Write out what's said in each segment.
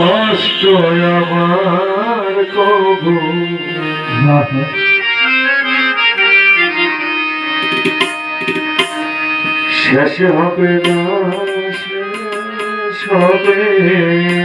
কষ্ট আমার কবু। শেষ হবে না শেষ হবে।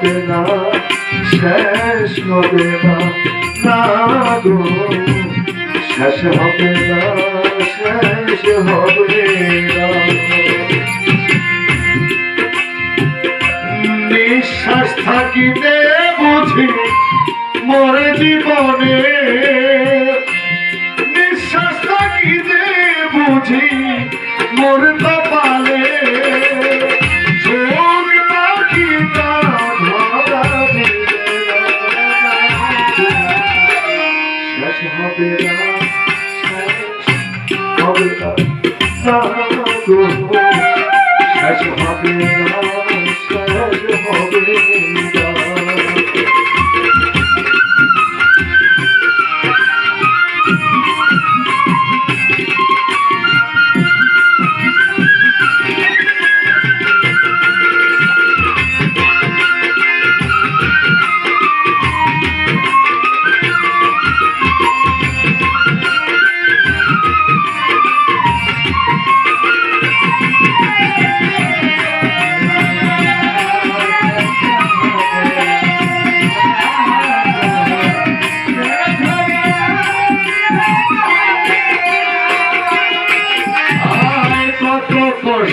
হবে না, শেষ হবে না না গো। শেষ হবে না, শেষ হবে না। নিঃশ্বাস থাকিতে বুঝি মরে জীবনে। নিঃশ্বাস থাকিতে বুঝি মোর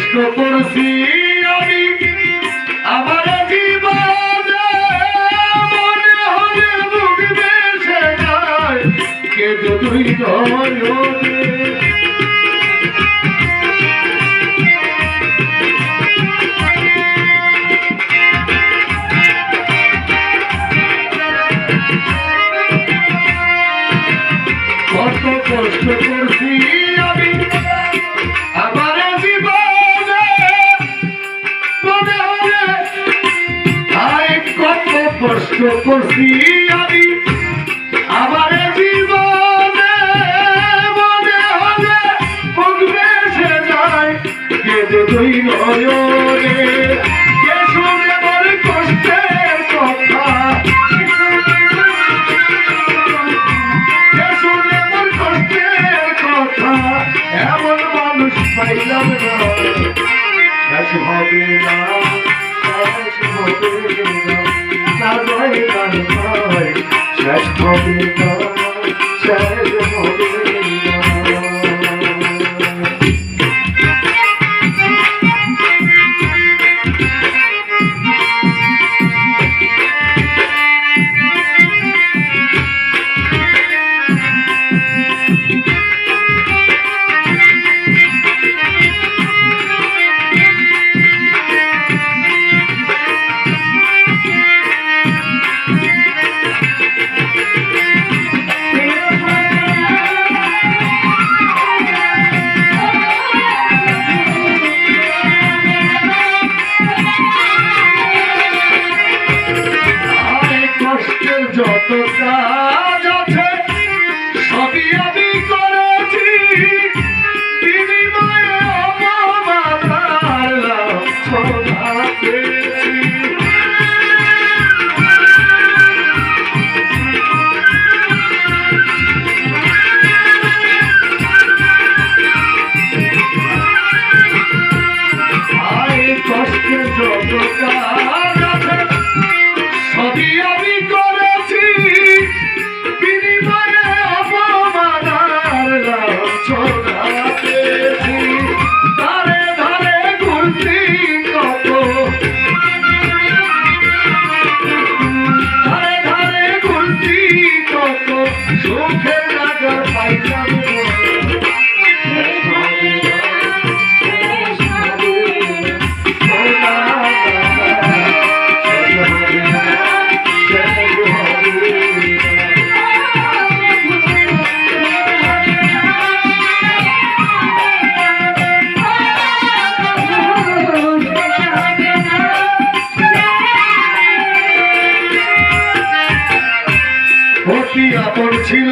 কষ্ট করছি আমি। আমার জীবনে মনে হলে বুক বেসে যায়। কেঁদে তুই কত কষ্ট করছি কেঁদে নয়নে কে শুনে মোর কষ্টের কথা কে শুনে মোর কষ্টের কথা এমন মানুষ পাইলাম না শেষ হবে না শেষ হবে না না নয় না শেষ হবে না তো অতি আপন ছিল